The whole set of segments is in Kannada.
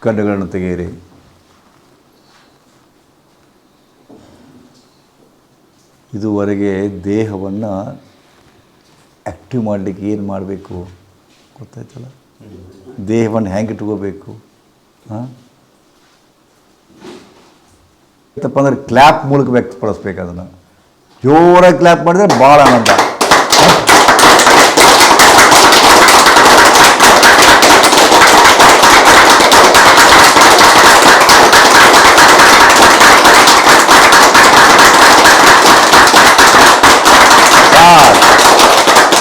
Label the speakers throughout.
Speaker 1: ಕಣ್ಣುಗಳನ್ನು ತೆಗೆಯಿರಿ. ಇದುವರೆಗೆ ದೇಹವನ್ನು ಆ್ಯಕ್ಟಿವ್ ಮಾಡಲಿಕ್ಕೆ ಏನು ಮಾಡಬೇಕು? ಗೊತ್ತಾಯ್ತಲ್ಲ? ದೇಹವನ್ನು ಹೆಂಗೆ ಇಟ್ಕೋಬೇಕು? ಹಾಂ? ಅಂದರೆ ಅಂದ್ರೆ ಕ್ಲ್ಯಾಪ್ ಮೂಲಕ ವ್ಯಕ್ತಪಡಿಸ್ಬೇಕು ಅದನ್ನು. ಜೋರಾಗಿ ಕ್ಲ್ಯಾಪ್ ಮಾಡಿದ್ರೆ ಭಾಳ ಆನಂದ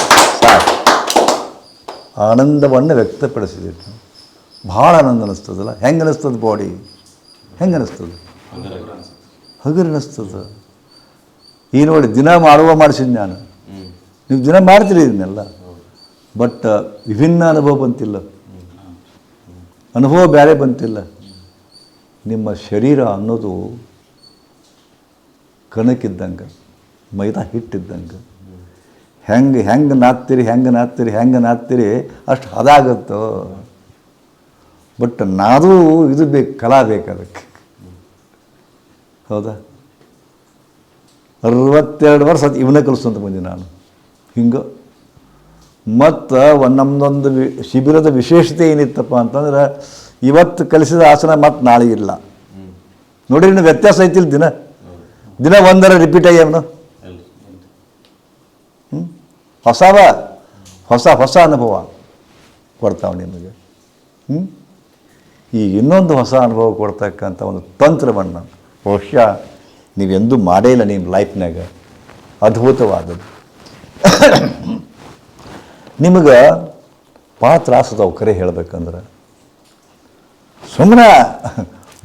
Speaker 1: ಸಾಕ್. ಸಾಕ್. ಆನಂದವನ್ನು ವ್ಯಕ್ತಪಡಿಸಿದ್ರು ಭಾಳ ಆನಂದ ಅನ್ನಿಸ್ತದಲ್ಲ ಹೆಂಗೆ ಅನ್ನಿಸ್ತದೆ ಬಾಡಿ ಹೆಂಗೆ ಅನ್ನಿಸ್ತದೆ ಹಗುರ ಈ ನೋಡಿ ದಿನ ಮಾಡುವ ಮಾಡಿಸಿದ್ದು ನಾನು. ನೀವು ದಿನ ಮಾಡ್ತೀರಿ ಇದನ್ನೆಲ್ಲ. ಬಟ್ ವಿಭಿನ್ನ ಅನುಭವ ಬಂತಿಲ್ಲ. ಅನುಭವ ಬೇರೆ ಬಂತಿಲ್ಲ. ನಿಮ್ಮ ಶರೀರ ಅನ್ನೋದು ಕಣಕ್ಕಿದ್ದಂಗೆ ಮೈದಾ ಹಿಟ್ಟಿದ್ದಂಗೆ ಹೆಂಗೆ ಹೆಂಗೆ ನಾತ್ತೀರಿ ಹೆಂಗೆ ನಾತ್ತೀರಿ ಹೆಂಗೆ ನಾತ್ತೀರಿ ಅಷ್ಟು ಹದಾಗುತ್ತೋ ಬಟ್ ನಾದು ಇದು ಬೇಕು ಕಲಾ ಬೇಕು ಅದಕ್ಕೆ. ಹೌದಾ? ಅರವತ್ತೆರಡು ವರ್ಷ ಅದು ಇವನೇ ಕಲಿಸ್ಕೊಂತ ಬಂದೆ ನಾನು. ಹಿಂಗೆ. ಮತ್ತು ಒಂದು ನಮ್ಮದೊಂದು ವಿ ಶಿಬಿರದ ವಿಶೇಷತೆ ಏನಿತ್ತಪ್ಪ ಅಂತಂದ್ರೆ ಇವತ್ತು ಕಲಿಸಿದ ಆಸನ ಮತ್ತು ನಾಳೆ ಇಲ್ಲ. ನೋಡಿರಿ ವ್ಯತ್ಯಾಸ ಐತಿಲ್ಲ ದಿನ. ದಿನ ಒಂದರ ರಿಪೀಟ್ ಆಗ್ಯಾವನು ಹೊಸವ, ಹೊಸ ಹೊಸ ಅನುಭವ ಕೊಡ್ತಾವೆ ನಿಮಗೆ. ಹ್ಞೂ ಈ ಇನ್ನೊಂದು ಹೊಸ ಅನುಭವ ಕೊಡ್ತಕ್ಕಂಥ ಒಂದು ತಂತ್ರವನ್ನು ಬಹುಶಃ ನೀವೆಂದೂ ಮಾಡೇ ಇಲ್ಲ ನಿಮ್ಮ ಲೈಫ್ನಾಗ ಅದ್ಭುತವಾದದ್ದು. ನಿಮಗೆ ಭಾಳ ತ್ರಾಸದವು ಕರೆ ಹೇಳ್ಬೇಕಂದ್ರೆ. ಸುಮ್ಮನೆ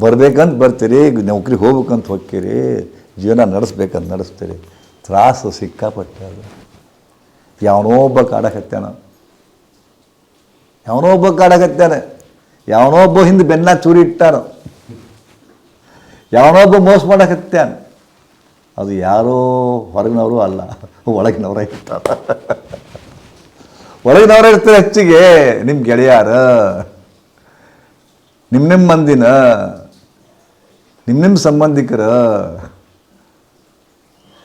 Speaker 1: ಬರಬೇಕಂತ ಬರ್ತೀರಿ, ನೌಕರಿಗೆ ಹೋಗ್ಬೇಕಂತ ಹೋಗ್ತೀರಿ, ಜೀವನ ನಡೆಸ್ಬೇಕಂತ ನಡೆಸ್ತೀರಿ. ತ್ರಾಸು ಸಿಕ್ಕಾಪಟ್ಟೆ ಅದು. ಯಾವನೋ ಒಬ್ಬ ಒಬ್ಬ ಕಾಡಕತ್ತಾನೆ ಯಾವನೋ ಒಬ್ಬ ಹಿಂದೆ ಬೆನ್ನ ಚೂರಿ ಇಟ್ಟಾರ ಯಾವನೋ ಒಬ್ಬ ಮೋಸ ಮಾಡಕತ್ತಾನ ಅದು ಯಾರೋ ಹೊರಗಿನವರು ಅಲ್ಲ, ಒಳಗಿನವರ ಇರ್ತಾರ. ಒಳಗಿನವರ ಇರ್ತಾರೆ ಹೆಚ್ಚಿಗೆ. ನಿಮ್ಮ ಗೆಳೆಯಾರ ನಿಮ್ಮ ನಿಮ್ಮ ಮಂದಿನ ನಿಮ್ಮ ನಿಮ್ಮ ಸಂಬಂಧಿಕರ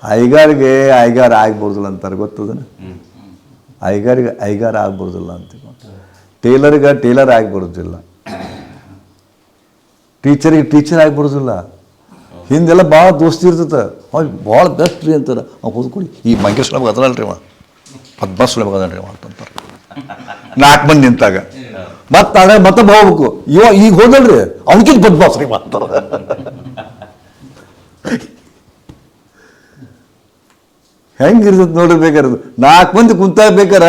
Speaker 1: ಐಗಾರಿಗೆ ಐಗಾರ ಆಗ್ಬೋದಿಲ್ಲ ಅಂತಾರೆ ಗೊತ್ತದನ ಐಗಾರಿಗೆ ಐಗಾರ ಆಗ್ಬೋದಿಲ್ಲ ಅಂತ ಟೇಲರ್ಗೆ ಟೇಲರ್ ಆಗ್ಬಾರ್ದಿಲ್ಲ. ಟೀಚರಿಗೆ ಟೀಚರ್ ಆಗ್ಬಾರ್ದಿಲ್ಲ. ಹಿಂದೆಲ್ಲ ಭಾಳ ದೋಸ್ತಿ ಇರ್ತದೆ. ಅವ್ ಭಾಳ ಬೆಸ್ಟ್ ರೀ ಅಂತಾರೆ. ಅವ್ ಹೋದ್ಕೊಡಿ ಈ ಮಂಗೇಶ್ವರ ಅದರಲ್ರಿ ಅವ. ಪದ್ಮಾಸುಳ ಅದನ್ರಿ ಅವ ಅಂತಂತಾರೆ. ನಾಲ್ಕು ಮಂದಿ ನಿಂತಾಗ. ಮತ್ತೆ ಮತ್ತೆ ಹೋಗ್ಬೇಕು. ಇವ ಈಗ ಹೋದಲ್ರಿ ಅವನಕ್ಕಿಂತ ಪದ್ಮಾಸ್ರಿ ಮಾಡ್ತಾರೆ ಹೆಂಗಿರ್ತದೆ ನೋಡ್ರಿ ಬೇಕಾರೆ. ನಾಲ್ಕು ಮಂದಿ ಕುಂತಾಗ ಬೇಕಾರ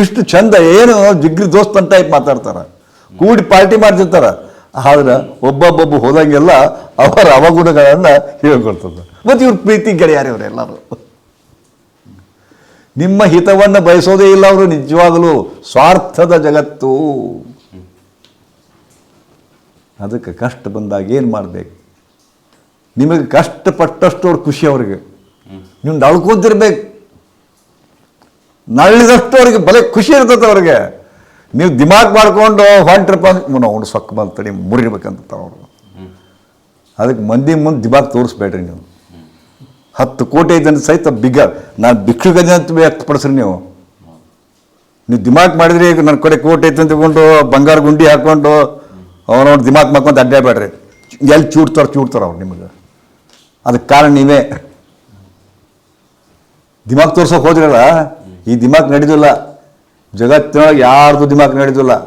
Speaker 1: ಇಷ್ಟು ಚಂದ ಏನು ಜಿಗ್ರಿ ದೋಸ್ತ್ ಅಂತ ಟೈಪ್ ಮಾತಾಡ್ತಾರ. ಕೂಡಿ ಪಾರ್ಟಿ ಮಾಡ್ತಿರ್ತಾರೆ. ಆದ್ರೆ ಒಬ್ಬೊಬ್ಬೊಬ್ಬ ಹೋದಂಗೆಲ್ಲ ಅವರ ಅವಗುಣಗಳನ್ನು ಹೇಳ್ಕೊಳ್ತದೆ ಮತ್ತು ಇವ್ರ ಪ್ರೀತಿ ಗೆಳೆಯಾರಿ ಎಲ್ಲರೂ. ನಿಮ್ಮ ಹಿತವನ್ನು ಬಯಸೋದೇ ಇಲ್ಲ ಅವರು ನಿಜವಾಗಲೂ ಸ್ವಾರ್ಥದ ಜಗತ್ತು. ಅದಕ್ಕೆ ಕಷ್ಟ ಬಂದಾಗ ಏನು ಮಾಡಬೇಕು? ನಿಮಗೆ ಕಷ್ಟಪಟ್ಟಷ್ಟು ಅವ್ರ ಖುಷಿ ಅವ್ರಿಗೆ. ನೀವು ನಳ್ಕೊತಿರ್ಬೇಕು. ನಳ್ಳಿದಷ್ಟು ಅವ್ರಿಗೆ ಬಲೆ ಖುಷಿ ಇರ್ತದೆ ಅವ್ರಿಗೆ. ನೀವು ದಿಮಾಗ್ ಮಾಡ್ಕೊಂಡು ಹೊಂಟ್ರಪ್ಪ ಅವ್ನು ಸೊಕ್ಕ ಬಂತಡಿ ಮುರಿಬೇಕಂತ ಅವರು. ಅದಕ್ಕೆ ಮಂದಿ ಮುಂದೆ ದಿಮಾಗ್ ತೋರಿಸ್ಬೇಡ್ರಿ ನೀವು. ಹತ್ತು ಕೋಟಿ ಜನ ಸಹಿತ ಬಿಗ ನಾನು ಭಿಕ್ಷುಗಜ ಅಂತ ವ್ಯಕ್ತಪಡಿಸ್ರಿ ನೀವು. ನೀವು ದಿಮಾಕ್ ಮಾಡಿದ್ರಿ ಈಗ ನನ್ನ ಕಡೆ ಕೋಟಿ ಐತೆ ತಗೊಂಡು ಬಂಗಾರ ಗುಂಡಿ ಹಾಕ್ಕೊಂಡು ಅವನವ್ನು ದಿಮಾಕ್ ಮಾಡ್ಕೊಂಡು ಅಡ್ಡಾಡ್ಬೇಡ್ರಿ ಎಲ್ಲಿ ಚೂಡ್ತಾರೆ ಚೂಡ್ತಾರೆ ಅವ್ರು ನಿಮಗೆ. ಅದಕ್ಕೆ ಕಾರಣ ನೀವೇ. ದಿಮಾಕ್ ತೋರ್ಸೋಕೆ ಹೋದ್ರಲ್ಲ, ಈ ದಿಮಾಕ್ ನಡೆದಿಲ್ಲ. ಜಗತ್ತಿನೊಳಗೆ ಯಾರ್ದು ದಿಮಾಕ್ ನಡೆದಿಲ್ಲ.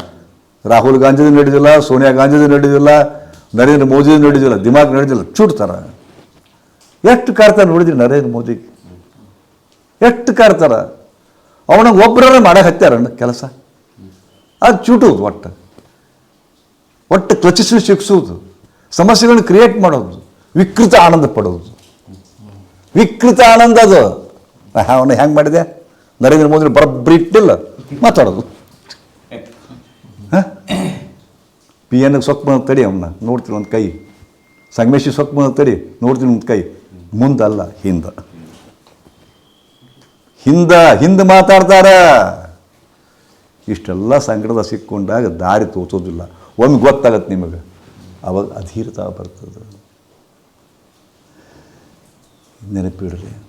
Speaker 1: ರಾಹುಲ್ ಗಾಂಧಿದು ನಡೆದಿಲ್ಲ, ಸೋನಿಯಾ ಗಾಂಧಿದು ನಡೆದಿಲ್ಲ, ನರೇಂದ್ರ ಮೋದಿದು ನಡೆದಿಲ್ಲ. ದಿಮಾಕ್ ನಡೆದಿಲ್ಲ. ಚೂಡ್ತಾರ ಎಷ್ಟು ಕಾರ್ತಾರೆ ನೋಡಿದ್ರಿ ನರೇಂದ್ರ ಮೋದಿಗೆ? ಎಷ್ಟು ಕಾರ್ತಾರ ಅವನ ಒಬ್ಬರನ್ನ ಮಾಡಕ್ಕೆ ಹತ್ಯಾರ ಕೆಲಸ? ಅದು ಚೂಟುವುದು ಒಟ್ಟು. ಒಟ್ಟು ಕ್ಲಚಿಸಿ ಶಿಕ್ಷುವುದು. ಸಮಸ್ಯೆಗಳನ್ನ ಕ್ರಿಯೇಟ್ ಮಾಡೋದು. ವಿಕೃತ ಆನಂದ ಪಡೋದು. ವಿಕೃತ ಆನಂದ ಅದು. ಅವನು ಹೆಂಗೆ ಮಾಡಿದೆ? ನರೇಂದ್ರ ಮೋದಿ ಬರಬ್ರಿಟ್ಟಿಲ್ಲ. ಮಾತಾಡೋದು. ಪಿ ಎನ್ಗೆ ಸೊಕ್ಕ ಬಂದ ತಡಿ ಅವನ್ನ ನೋಡ್ತೀನಿ ಒಂದು ಕೈ. ಸಂಗಮೇಶಿ ಸೊಕ್ಕ ಬಂದ ತಡಿ. ನೋಡ್ತೀನಿ ಒಂದು ಕೈ. ಮುಂದಲ್ಲ ಹಿಂದ. ಹಿಂದ, ಹಿಂದೆ ಮಾತಾಡ್ತಾರ. ಇಷ್ಟೆಲ್ಲ ಸಂಕಟದ ಸಿಕ್ಕೊಂಡಾಗ ದಾರಿ ತೋಚೋದಿಲ್ಲ ಒಮ್ಮೆ ಗೊತ್ತಾಗತ್ತೆ ನಿಮಗೆ. ಅವಾಗ ಅಧೀರತ ಬರ್ತದೆ. ನೆನಪಿಡ್ರಿ.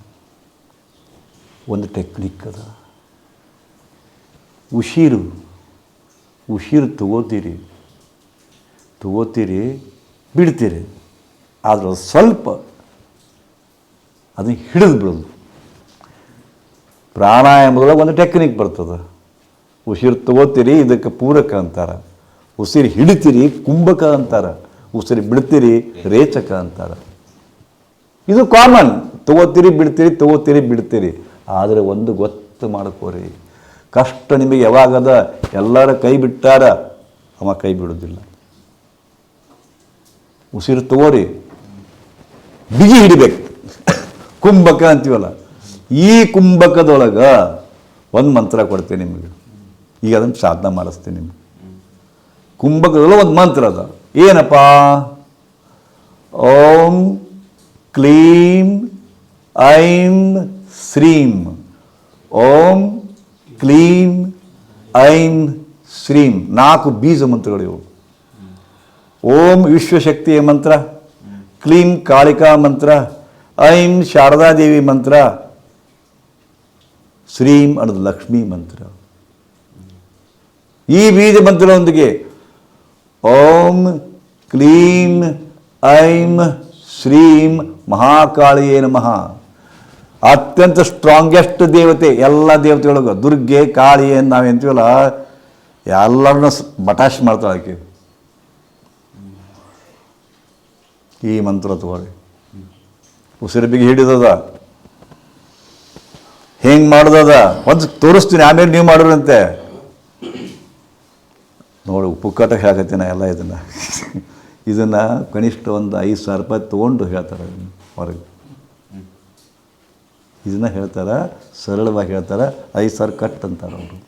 Speaker 1: ಒಂದು ಟೆಕ್ನಿಕ್ ಅದ. ಉಸಿರು ಉಸಿರು ತಗೋತೀರಿ. ತಗೋತೀರಿ, ಬಿಡ್ತೀರಿ. ಆದ್ರೆ ಸ್ವಲ್ಪ ಅದನ್ನು ಹಿಡಿದು ಬಿಡೋದು. ಪ್ರಾಣಾಯಾಮದೊಳಗೆ ಒಂದು ಟೆಕ್ನಿಕ್ ಬರ್ತದೆ. ಉಸಿರು ತಗೋತೀರಿ, ಇದಕ್ಕೆ ಪೂರಕ ಅಂತಾರೆ. ಉಸಿರು ಹಿಡಿತೀರಿ, ಕುಂಭಕ ಅಂತಾರೆ. ಉಸಿರು ಬಿಡ್ತೀರಿ, ರೇಚಕ ಅಂತಾರೆ. ಇದು ಕಾಮನ್ ತಗೋತೀರಿ, ಬಿಡ್ತೀರಿ ತಗೋತೀರಿ, ಬಿಡ್ತೀರಿ. ಆದರೆ ಒಂದು ಗೊತ್ತು ಮಾಡ್ಕೋರಿ. ಕಷ್ಟ ನಿಮಗೆ ಯಾವಾಗದ ಎಲ್ಲರ ಕೈ ಬಿಟ್ಟಾರ? ಅವ ಕೈ ಬಿಡೋದಿಲ್ಲ. ಉಸಿರು ತಗೋರಿ. ಬಿಗಿ ಹಿಡಿಬೇಕು. ಕುಂಭಕ ಅಂತೀವಲ್ಲ. ಈ ಕುಂಭಕದೊಳಗೆ ಒಂದು ಮಂತ್ರ ಕೊಡ್ತೀನಿ ನಿಮಗೆ. ಈಗ ಅದನ್ನು ಸಾಧನೆ ಮಾಡಿಸ್ತೀನಿ ನಿಮ್ಗೆ. ಕುಂಭಕದೊಳಗೆ ಒಂದು ಮಂತ್ರ ಅದ. ಏನಪ್ಪ? ಓಂ ಕ್ಲೀಂ ಐಂ ಶ್ರೀಂ. ಓಂ ಕ್ಲೀಂ ಐಂ ಶ್ರೀಂ. ನಾಲ್ಕು ಬೀಜ ಮಂತ್ರಗಳಿವು ಓಂ ವಿಶ್ವಶಕ್ತಿಯ ಮಂತ್ರ, ಕ್ಲೀಂ ಕಾಳಿಕಾ ಮಂತ್ರ, ಐಂ ಶಾರದಾದೇವಿ ಮಂತ್ರ, ಶ್ರೀಂ ಅನ್ನೋದು ಲಕ್ಷ್ಮೀ ಮಂತ್ರ. ಈ ಬೀಜ ಮಂತ್ರದೊಂದಿಗೆ ಓಂ ಕ್ಲೀಂ ಐಂ ಶ್ರೀಂ ಮಹಾಕಾಳಿಯೇ ನಮಃ. ಅತ್ಯಂತ ಸ್ಟ್ರಾಂಗೆಸ್ಟ್ ದೇವತೆ, ಎಲ್ಲ ದೇವತೆಗಳಿಗೂ. ದುರ್ಗೆ, ಕಾಳಿ, ಏನು ನಾವು ಎಂತೀವಲ್ಲ, ಎಲ್ಲರನ್ನ ಬಟಾಶ್ ಮಾಡ್ತಾಳೆ ಆಕೆ. ಈ ಮಂತ್ರ ತಗೊಳ್ಳಿ ಉಸಿರು ಬಿಗಿ ಹಿಡಿದದ. ಹೆಂಗೆ ಮಾಡ್ದದ? ಒಂದು ತೋರಿಸ್ತೀನಿ, ಆಮೇಲೆ ನೀವು ಮಾಡಿರಂತೆ ನೋಡಿ ಕಟ್ಟ ನಾ ಎಲ್ಲ ಇದನ್ನು. ಇದನ್ನು ಕನಿಷ್ಠ ಒಂದು ಐದು ಸಾವಿರ ರೂಪಾಯಿ ತೊಗೊಂಡು ಹೇಳ್ತಾರೆ ಹೊರಗೆ ಇದನ್ನು ಹೇಳ್ತಾರೆ, ಸರಳವಾಗಿ ಹೇಳ್ತಾರೆ, ಐ ಸರ್ ಕಟ್ ಅಂತಾರೆ ಅವರು.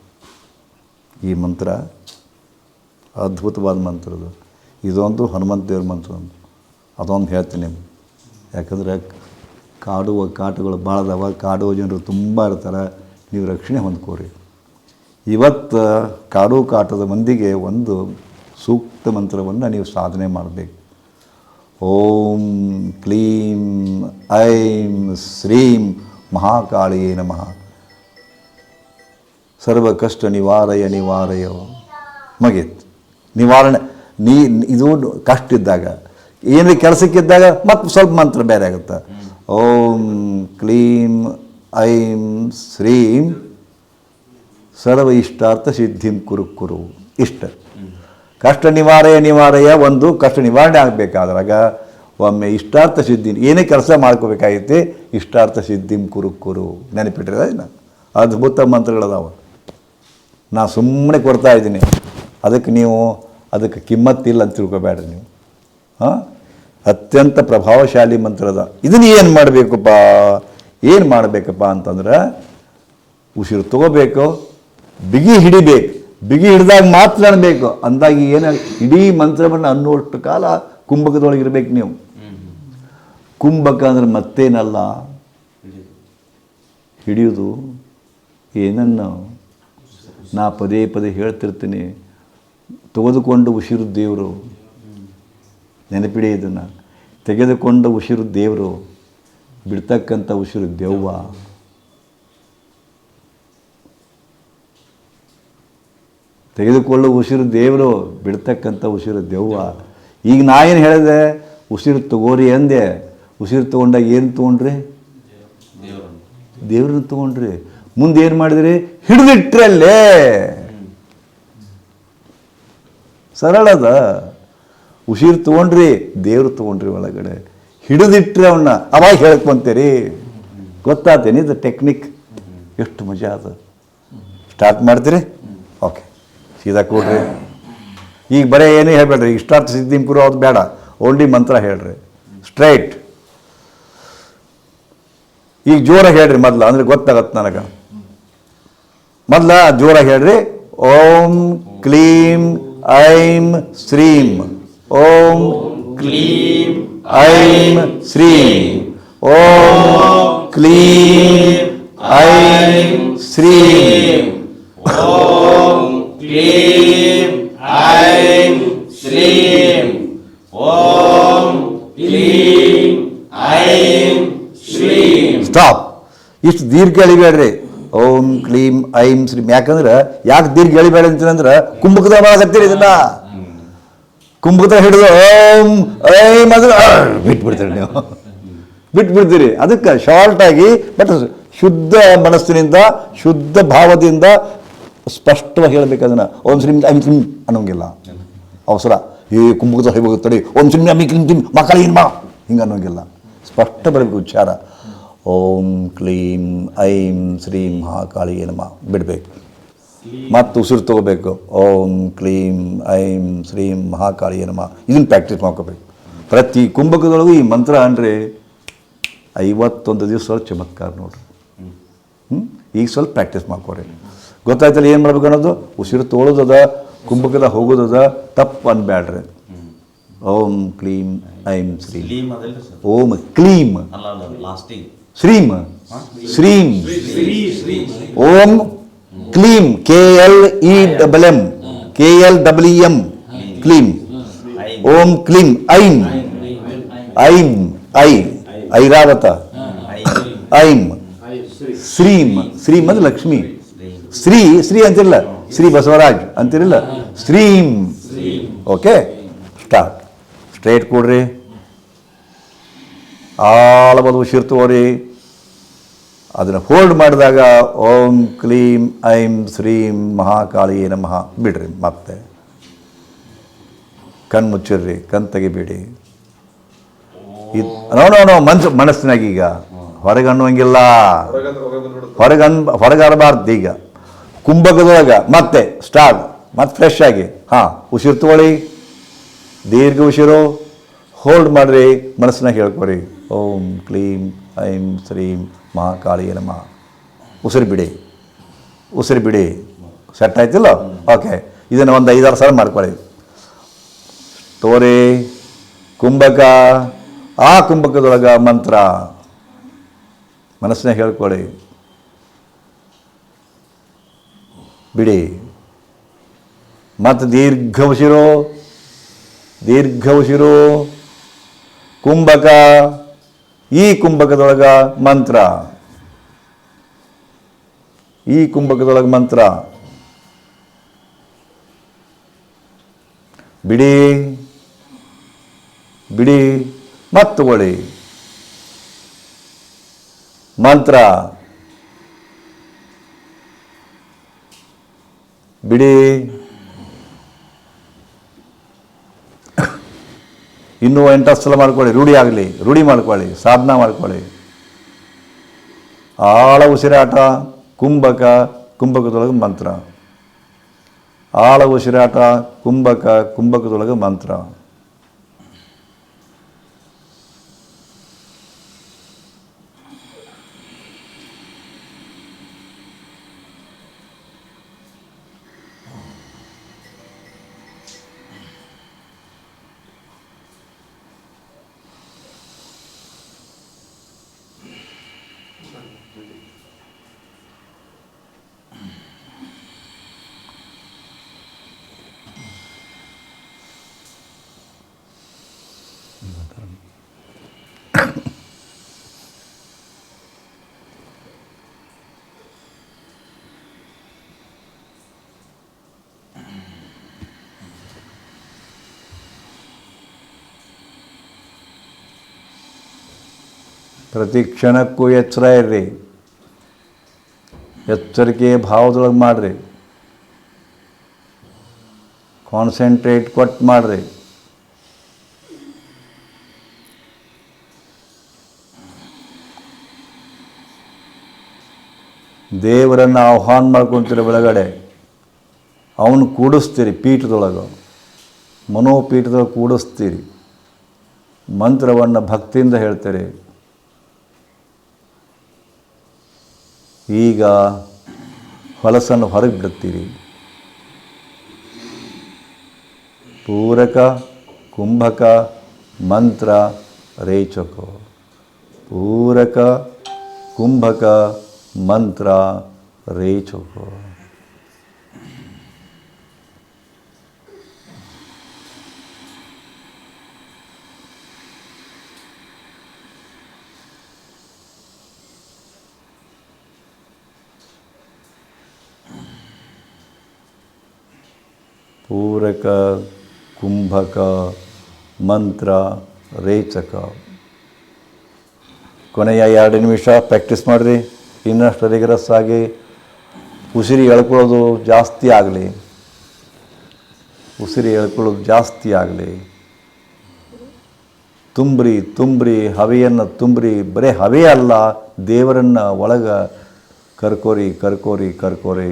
Speaker 1: ಈ ಮಂತ್ರ ಅದ್ಭುತವಾದ ಮಂತ್ರ ಅದು. ಇದೊಂದು ಹನುಮಂತ ದೇವ್ರ ಮಂತ್ರ ಒಂದು. ಅದೊಂದು ಹೇಳ್ತೀನಿ ನಿಮ್ಗೆ. ಯಾಕಂದರೆ ಕಾಡುವ ಕಾಟುಗಳು ಭಾಳ ಅದಾವ, ಕಾಡುವ ಜನರು ತುಂಬ ಇರ್ತಾರೆ, ನೀವು ರಕ್ಷಣೆ ಹೊಂದ್ಕೋರಿ. ಇವತ್ತು ಕಾಡು ಕಾಟದ ಮಂದಿಗೆ ಒಂದು ಸೂಕ್ತ ಮಂತ್ರವನ್ನು ನೀವು ಸಾಧನೆ ಮಾಡಬೇಕು. ಓಂ ಕ್ಲೀಂ ಐಂ ಶ್ರೀಂ ಮಹಾಕಾಳಿಯೇ ನಮಃ. ಸರ್ವ ಕಷ್ಟ ನಿವಾರಯ ನಿವಾರಯ. ಮಗಿತ್ ನಿವಾರಣೆ, ನೀ, ಇದು ಕಷ್ಟ ಇದ್ದಾಗ ಏನೇ ಕೆಲಸಕ್ಕಿದ್ದಾಗ ಮತ್ತೆ ಸ್ವಲ್ಪ ಮಂತ್ರ ಬೇರೆ ಆಗುತ್ತೆ. ಓಂ ಕ್ಲೀಂ ಐಂ ಶ್ರೀಂ ಸರ್ವ ಇಷ್ಟಾರ್ಥ ಸಿದ್ಧಿಂ ಕುರು ಕುರು. ಇಷ್ಟ. ಕಷ್ಟ ನಿವಾರಯ ನಿವಾರಯ ಒಂದು ಕಷ್ಟ ನಿವಾರಣೆ ಆಗಬೇಕಾದ್ರಾಗ ಒಮ್ಮೆ ಇಷ್ಟಾರ್ಥ ಸಿದ್ಧಿ ಏನೇ ಕೆಲಸ ಮಾಡ್ಕೋಬೇಕಾಗೈತೆ ಇಷ್ಟಾರ್ಥ ಸಿದ್ಧಿಂ ಕುರು ಕುರು ನೆನಪಿಟ್ರೆ ಅದ್ಭುತ ಮಂತ್ರಗಳದಾವ. ನಾ ಸುಮ್ಮನೆ ಕೊಡ್ತಾ ಇದ್ದೀನಿ. ಅದಕ್ಕೆ ನೀವು ಅದಕ್ಕೆ ಕಿಮ್ಮತ್ತಿಲ್ಲ ಅಂತ ತಿಳ್ಕೊಬೇಡ್ರಿ ನೀವು. ಹಾಂ? ಅತ್ಯಂತ ಪ್ರಭಾವಶಾಲಿ ಮಂತ್ರದ. ಇದನ್ನು ಏನು ಮಾಡಬೇಕಪ್ಪ? ಏನು ಮಾಡಬೇಕಪ್ಪ ಅಂತಂದ್ರೆ, ಉಸಿರು ತಗೋಬೇಕು, ಬಿಗಿ ಹಿಡಿಬೇಕು. ಬಿಗಿ ಹಿಡಿದಾಗ ಮಾತ್ರ ಅನ್ಬೇಕು. ಅಂದಾಗ ಏನು ಇಡೀ ಮಂತ್ರವನ್ನು ಅನ್ನುವಷ್ಟು ಕಾಲ ಕುಂಭಕದೊಳಗೆ ಇರ್ಬೇಕು ನೀವು. ಕುಂಭಕ ಅಂದರೆ ಮತ್ತೇನಲ್ಲ? ಹಿಡಿಯೋದು. ಏನನ್ನು ನಾ ಪದೇ ಪದೇ ಹೇಳ್ತಿರ್ತೀನಿ. ತೆಗೆದುಕೊಂಡು ಉಸಿರು ದೇವರು. ನೆನಪಿಡಿ ಇದನ್ನು. ತೆಗೆದುಕೊಂಡ ಉಸಿರು ದೇವರು, ಬಿಡ್ತಕ್ಕಂಥ ಉಸಿರು ದೆವ್ವ. ತೆಗೆದುಕೊಳ್ಳೋ ಉಸಿರು ದೇವರು, ಬಿಡ್ತಕ್ಕಂಥ ಉಸಿರು ದೆವ್ವ. ಈಗ ನಾ ಏನು ಹೇಳಿದೆ? ಉಸಿರು ತಗೋರಿ ಅಂದೆ. ಉಸಿರು ತೊಗೊಂಡಾಗ ಏನು ತೊಗೊಂಡ್ರಿ? ದೇವ್ರನ್ನ ತೊಗೊಂಡ್ರಿ. ಮುಂದೆ ಏನು ಮಾಡಿದ್ರಿ? ಹಿಡಿದಿಟ್ರಲ್ಲೇ. ಸರಳದ. ಉಸಿರು ತೊಗೊಂಡ್ರಿ, ದೇವ್ರು ತೊಗೊಂಡ್ರಿ ಒಳಗಡೆ. ಹಿಡಿದಿಟ್ರೆ ಅವನ್ನ ಅವಾಗ ಹೇಳ್ಕೊಂತೀರಿ ಗೊತ್ತಾತೇನೆ ಇದು ಟೆಕ್ನಿಕ್? ಎಷ್ಟು ಮಜಾ ಅದು. ಸ್ಟಾರ್ಟ್ ಮಾಡ್ತೀರಿ? ಓಕೆ. ಸೀದಾ ಕೊಡ್ರಿ. ಈಗ ಬರೀ ಏನೇ ಹೇಳಬೇಡ್ರಿ. ಇಷ್ಟಾರ್ಥ ಸಿದ್ಧಿಂಪುರ ಅದು ಬೇಡ. ಓನ್ಲಿ ಮಂತ್ರ ಹೇಳ್ರಿ. ಸ್ಟ್ರೈಟ್. ಈಗ ಜೋರಾಗಿ ಹೇಳ್ರಿ ಮೊದ್ಲು, ಅಂದ್ರೆ ಗೊತ್ತಾಗತ್ತೆ ನನಗೆ. ಮೊದ್ಲ ಜೋರಾಗಿ ಹೇಳ್ರಿ, ಓಂ ಕ್ಲೀಂ ಐಂ ಶ್ರೀಂ. ಓಂ
Speaker 2: ಕ್ಲೀಂ
Speaker 1: ಐಂ ಶ್ರೀಂ. ದೀರ್ಘ ಎಳಿಬೇಡ್ರಿ. ಓಂ ಕ್ಲೀಂ ಐಂ ಶ್ರೀಂ. ಯಾಕಂದ್ರೆ ಯಾಕೆ ದೀರ್ಘ ಎಳಿಬೇಡ ಅಂತಂದ್ರ ಕುಂಭಕದ ಮಾಡಕತ್ತೀರಿ ಇದನ್ನ. ಕುಂಭಕದ ಹಿಡಿದು ಓಂ ಐಂ ಅಂದ್ರೆ ಬಿಟ್ಬಿಡ್ತೀರಿ ನೀವು. ಬಿಟ್ಬಿಡ್ತೀರಿ. ಅದಕ್ಕೆ ಶಾರ್ಟ್ ಆಗಿ ಬಟ್ ಶುದ್ಧ ಮನಸ್ಸಿನಿಂದ, ಶುದ್ಧ ಭಾವದಿಂದ ಸ್ಪಷ್ಟವಾಗಿ ಹೇಳಬೇಕು ಅದನ್ನು. ಓಂ ಶ್ರೀಂ ಐಂ ಕ್ಲೀಂ ಅನ್ನೋಂಗಿಲ್ಲ. ಅವಸರ. ಏ ಕುಂಭಕದ ಹೋಗ್ತಡಿ ಓಂ ಶ್ರೀಂ ಐಂ ಕ್ಲೀಂ ಕ್ಲೀಂ. ಮಕ್ಕಳಿಗೆ ಮಾ ಹಿಂಗೆ ಅನ್ನೋಂಗಿಲ್ಲ. ಸ್ಪಷ್ಟ ಬರಬೇಕು ಉಚ್ಚಾರ. ಓಂ ಕ್ಲೀಂ ಐಂ ಶ್ರೀಂ ಮಹಾಕಾಳಿಗೆ ನಮ ಬಿಡಬೇಕು. ಮತ್ತು ಉಸಿರು ತಗೋಬೇಕು. ಓಂ ಕ್ಲೀಂ ಐಂ ಶ್ರೀಂ ಮಹಾಕಾಳಿ ನಮ ಇದನ್ನು ಪ್ರಾಕ್ಟೀಸ್ ಮಾಡ್ಕೋಬೇಕು. ಪ್ರತಿ ಕುಂಭಕದೊಳಗೂ ಈ ಮಂತ್ರ ಅಂದರೆ ಐವತ್ತೊಂದು ದಿವಸ ಚಮತ್ಕಾರ ನೋಡ್ರಿ. ಹ್ಞೂ ಈಗ ಸ್ವಲ್ಪ ಪ್ರಾಕ್ಟೀಸ್ ಮಾಡ್ಕೋರಿ. ಗೊತ್ತಾಯ್ತಲ್ಲ ಏನು ಮಾಡ್ಬೇಕು ಅನ್ನೋದು? ಉಸಿರು ತೋಳೋದದ ಕುಂಭಕದ ಹೋಗೋದದ ತಪ್ಪು ಅನ್ಬೇಡ್ರಿ ಓಂ ಕ್ಲೀಂ ಐಂ ಶ್ರೀ. ಓಂ ಕ್ಲೀಂ. ಶ್ರೀಂ. ಶ್ರೀಂ. ಓಂ ಕ್ಲೀಂ. K L E double M. K L W M. ಕ್ಲೀಂ. ಓಂ ಕ್ಲೀಂ. ಐಂ. ಐಂ. ಐ. ಐರಾವತ.
Speaker 2: ಐಂ
Speaker 1: ಐಂ. ಶ್ರೀಂ. ಶ್ರೀಂ ಅಂದ್ರೆ ಲಕ್ಷ್ಮಿ. ಶ್ರೀ ಶ್ರೀ ಅಂತಿರಲ್ಲ. ಶ್ರೀ ಬಸವರಾಜ್ ಅಂತಿರಲ್ಲ. ಶ್ರೀಂ. ಓಕೆ? ಸ್ಟಾರ್ಟ್. ಸ್ಟ್ರೇಟ್ ಕೊಡ್ರಿ. ಆಳವಾದ ಉಸಿರು ತಗೋರಿ ಅದನ್ನು ಹೋಲ್ಡ್ ಮಾಡಿದಾಗ, ಓಂ ಕ್ಲೀಂ ಐಂ ಶ್ರೀಂ ಮಹಾಕಾಳಿಯೇ ನಮಃ. ಬಿಡ್ರಿ, ಮತ್ತೆ. ಕಣ್ ಮುಚ್ಚಿರ್ರಿ, ಕಣ್ ತೆಗಿಬೇಡಿ. ಇದು, ನೋ ನೋ ಮನ್ಸು, ಮನಸ್ಸಿನಾಗ ಈಗ. ಹೊರಗೆ ಅನ್ನುವಂಗಿಲ್ಲ. ಹೊರಗೆ ಅನ್, ಹೊರಗೆ ಅರಬಾರ್ದು ಈಗ. ಕುಂಭಕದೊಳಗೆ ಮತ್ತೆ ಸ್ಟಾರ್ ಮತ್ತೆ ಫ್ರೆಶ್ ಆಗಿ. ಹಾಂ, ಉಸಿರು ತಗೊಳ್ಳಿ. ದೀರ್ಘ ಉಸಿರು. ಹೋಲ್ಡ್ ಮಾಡಿರಿ, ಮನಸ್ಸಿನಾಗ ಹೇಳ್ಕೊರಿ. ಓಂ ಕ್ಲೀಂ ಐಂ ಶ್ರೀಂ ಮಹಾಕಾಳಿ ನಮಃ. ಉಸಿರು ಬಿಡಿ. ಉಸಿರು ಬಿಡಿ. ಸೆಟ್ ಆಯ್ತಿಲ್ಲ? ಓಕೆ ಇದನ್ನು ಒಂದು ಐದಾರು ಸಾವಿರ ಮಾಡ್ಕೊಳ್ಳಿ. ತೋರೆ ಕುಂಭಕ, ಆ ಕುಂಭಕದೊಳಗ ಮಂತ್ರ. ಮನಸ್ಸನ್ನ ಹೇಳ್ಕೊಳ್ಳಿ. ಬಿಡಿ. ಮತ್ತು ದೀರ್ಘ ಉಸಿರು ದೀರ್ಘ ಉಸಿರು ಕುಂಭಕ ಈ ಕುಂಭಕದೊಳಗ ಮಂತ್ರ. ಈ ಕುಂಭಕದೊಳಗ ಮಂತ್ರ. ಬಿಡಿ ಬಿಡಿ ಮತ್ತು ಒಳಿ. ಮಂತ್ರ. ಬಿಡಿ ಇನ್ನೂ ಸಲ ಮಾಡ್ಕೊಳ್ಳಿ, ರೂಢಿ ಆಗಲಿ, ರೂಢಿ ಮಾಡ್ಕೊಳ್ಳಿ, ಸಾಧನ ಮಾಡ್ಕೊಳ್ಳಿ. ಆಳ ಉಸಿರಾಟ, ಕುಂಭಕ, ಕುಂಭಕದೊಳಗೆ ಮಂತ್ರ. ಆಳ ಉಸಿರಾಟ, ಕುಂಭಕ, ಕುಂಭಕದೊಳಗೆ ಮಂತ್ರ. ಪ್ರತಿ ಕ್ಷಣಕ್ಕೂ ಎಚ್ಚರ ಇರ್ರಿ ಎಚ್ಚರಿಕೆ ಭಾವದೊಳಗೆ ಮಾಡಿರಿ ಕಾನ್ಸಂಟ್ರೇಟ್ ಕೊಟ್ಟು ಮಾಡಿರಿ ದೇವರನ್ನು ಆಹ್ವಾನ ಮಾಡ್ಕೊತೀರಿ ಒಳಗಡೆ ಅವನು ಕೂಡಿಸ್ತೀರಿ ಪೀಠದೊಳಗೆ. ಮನೋಪೀಠದೊಳಗೆ ಕೂಡಿಸ್ತೀರಿ. ಮಂತ್ರವನ್ನು ಭಕ್ತಿಯಿಂದ ಹೇಳ್ತೀರಿ. ಈಗ ಹೊಲಸನ್ನು ಹೊರಗೆ ಬಿಡುತ್ತೀರಿ ಪೂರಕ, ಕುಂಭಕ, ಮಂತ್ರ, ರೇಚಕ. ಪೂರಕ, ಕುಂಭಕ ಮಂತ್ರ ರೇಚುಕು ಪೂರಕ ಕುಂಭಕ ಮಂತ್ರ ರೇಚಕ. ಕೊನೆಯ ಎರಡು ನಿಮಿಷ ಪ್ರಾಕ್ಟೀಸ್ ಮಾಡಿರಿ. ಇನ್ನಷ್ಟು ರಿಗರಸ್ ಆಗಿ ಉಸಿರಿ ಎಳ್ಕೊಳ್ಳೋದು ಜಾಸ್ತಿ ಆಗಲಿ. ಉಸಿರಿ ಎಳ್ಕೊಳ್ಳೋದು ಜಾಸ್ತಿ ಆಗಲಿ. ತುಂಬ್ರಿ ತುಂಬ್ರಿ, ಹವೆಯನ್ನು ತುಂಬ್ರಿ. ಬರೀ ಹವೆ ಅಲ್ಲ, ದೇವರನ್ನು ಒಳಗ ಕರ್ಕೋರಿ ಕರ್ಕೋರಿ ಕರ್ಕೋರಿ,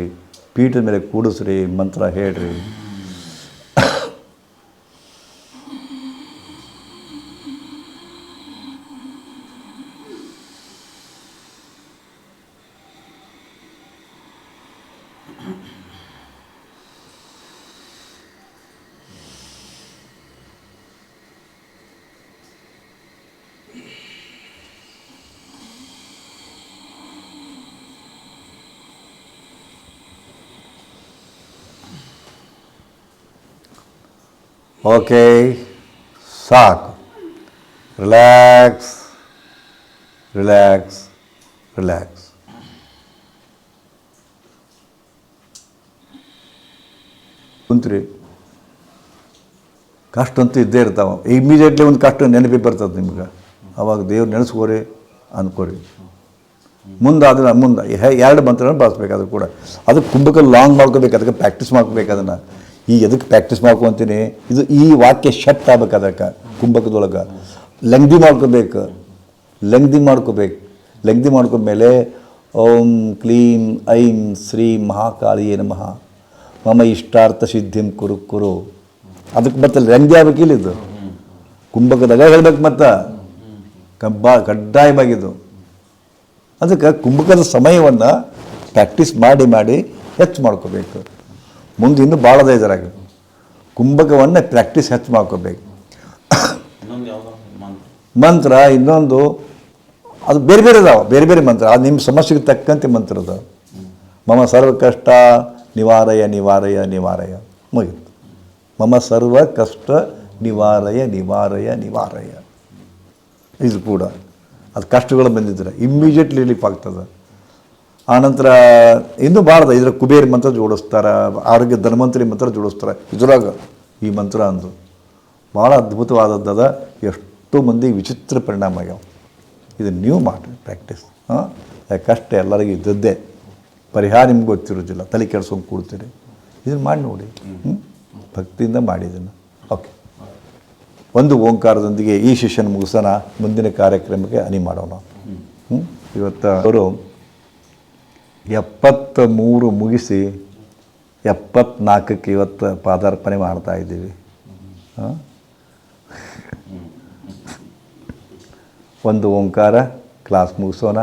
Speaker 1: ಪೀಠದ ಮೇಲೆ ಕೂಡಿಸ್ರಿ, ಮಂತ್ರ ಹೇಳ್ರಿ. ಓಕೆ, ಸಾಕು. ರಿಲ್ಯಾಕ್ಸ್ ರಿಲ್ಯಾಕ್ಸ್ ರಿಲ್ಯಾಕ್ಸ್ ಕುಂತ್ರಿ. ಕಷ್ಟ ಅಂತೂ ಇದ್ದೇ ಇರ್ತಾವ ಇಮಿಡಿಯೇಟ್ಲಿ ಒಂದು ಕಷ್ಟ, ನೆನಪಿ ಬರ್ತದೆ ನಿಮ್ಗೆ. ಅವಾಗ ದೇವ್ರು ನೆನೆಸ್ಕೋರಿ ಅಂದ್ಕೊರಿ ಮುಂದೆ ಅದನ್ನು ಮುಂದೆ ಎರಡು ಮಂತ್ರನ ಬಳಸ್ಬೇಕು ಅದು ಕೂಡ. ಅದು ಕುಂಭಕ್ಕೆ ಲಾಂಗ್ ಮಾಡ್ಕೋಬೇಕು, ಅದಕ್ಕೆ ಪ್ರಾಕ್ಟೀಸ್ ಮಾಡ್ಕೋಬೇಕು ಅದನ್ನು. ಈ ಎದಕ್ಕೆ ಪ್ರಾಕ್ಟೀಸ್ ಮಾಡ್ಕೊತೀನಿ ಇದು ಈ ವಾಕ್ಯ ಶಟ್ ಆಗ್ಬೇಕು ಅದಕ್ಕೆ, ಕುಂಭಕದೊಳಗೆ. ಲೆಂಗ್ದಿ ಮಾಡ್ಕೋಬೇಕು. ಲೆಂಗ್ದಿ ಮಾಡ್ಕೋಬೇಕು. ಲೆಂಗ್ದಿ ಮಾಡ್ಕೊಂಡ್ಮೇಲೆ, ಓಂ ಕ್ಲೀಂ ಐಂ ಶ್ರೀ ಮಹಾಕಾಳಿಯೇ ನಮಃ. ಮಮ ಇಷ್ಟಾರ್ಥ ಸಿದ್ಧಿಂ ಕುರು ಕುರು. ಅದಕ್ಕೆ ಮತ್ತೆ ಲೆಂಗ್ದಿ ಆಗ್ಬೇಕಿಲ್ಲ ಇದು. ಕುಂಭಕದಾಗ ಹೇಳ್ಬೇಕು ಮತ್ತೆ. ಕಬ್ಬ ಕಡ್ಡಾಯವಾಗಿದ್ದು. ಅದಕ್ಕೆ ಕುಂಭಕದ ಸಮಯವನ್ನು ಪ್ರಾಕ್ಟೀಸ್ ಮಾಡಿ ಮಾಡಿ ಹೆಚ್ಚು ಮಾಡ್ಕೋಬೇಕು. ಮುಂದೆ ಇನ್ನೂ ಭಾಳ ಇದ್ರಾಗ. ಕುಂಭಕವನ್ನು ಪ್ರಾಕ್ಟೀಸ್ ಹೆಚ್ಚು ಮಾಡ್ಕೋಬೇಕು.
Speaker 2: ಮಂತ್ರ.
Speaker 1: ಇನ್ನೊಂದು ಅದು ಬೇರೆ ಬೇರೆ ಇದಾವೆ ಬೇರೆ ಬೇರೆ ಮಂತ್ರ. ಅದು ನಿಮ್ಮ ಸಮಸ್ಯೆಗೆ ತಕ್ಕಂತೆ ಮಂತ್ರ ಅದು. ಮಮ ಸರ್ವ ಕಷ್ಟ ನಿವಾರಯ ನಿವಾರಯ ನಿವಾರಯ. ಮುಗಿತು. ಮಮ ಸರ್ವ ಕಷ್ಟ ನಿವಾರಯ ನಿವಾರಯ ನಿವಾರಯ. ಇದು ಕೂಡ. ಅದು ಕಷ್ಟಗಳು ಬಂದಿದ್ರೆ ಇಮ್ಮಿಡಿಯೇಟ್ಲಿ ರಿಲೀಫ್ ಆಗ್ತದೆ. ಆನಂತರ ಇನ್ನೂ ಭಾರತ ಇದ್ರ ಕುಬೇರ್ ಮಂತ್ರ ಜೋಡಿಸ್ತಾರೆ, ಆರೋಗ್ಯ ಧನ್ವಂತರಿ ಮಂತ್ರ ಜೋಡಿಸ್ತಾರೆ. ಇದ್ರಾಗ ಈ ಮಂತ್ರ ಅಂದರು. ಭಾಳ ಅದ್ಭುತವಾದದ್ದದ ಎಷ್ಟು ಮಂದಿ ವಿಚಿತ್ರ ಪರಿಣಾಮ ಆಗ್ಯಾವ. ಇದು ನೀವು ಮಾಡಿ ಪ್ರಾಕ್ಟೀಸ್ ಹಾಂ? ಯಾಕಷ್ಟೇ ಎಲ್ಲರಿಗೂ ಇದ್ದದ್ದೇ, ಪರಿಹಾರ ನಿಮ್ಗೆ ಗೊತ್ತಿರೋದಿಲ್ಲ. ತಲೆ ಕೆಡ್ಸ್ಕೊಂಡು ಕೂಡ್ತೀರಿ. ಇದನ್ನು ಮಾಡಿ ನೋಡಿ. ಹ್ಞೂ ಭಕ್ತಿಯಿಂದ ಮಾಡಿ ಇದನ್ನು. ಓಕೆ ಒಂದು ಓಂಕಾರದೊಂದಿಗೆ ಈ ಶಿಷ್ಯನ ಮುಗಿಸೋಣ. ಮುಂದಿನ ಕಾರ್ಯಕ್ರಮಕ್ಕೆ ಅನಿ ಮಾಡೋಣ. ಹ್ಞೂ ಇವತ್ತು ಅವರು ಎಪ್ಪತ್ತ ಮೂರು ಮುಗಿಸಿ ಎಪ್ಪತ್ನಾಲ್ಕಕ್ಕೆ ಇವತ್ತು ಪಾದಾರ್ಪಣೆ ಮಾಡ್ತಾ ಇದ್ದೀವಿ. ಹಾಂ? ಒಂದು ಓಂಕಾರ ಕ್ಲಾಸ್ ಮುಗಿಸೋಣ.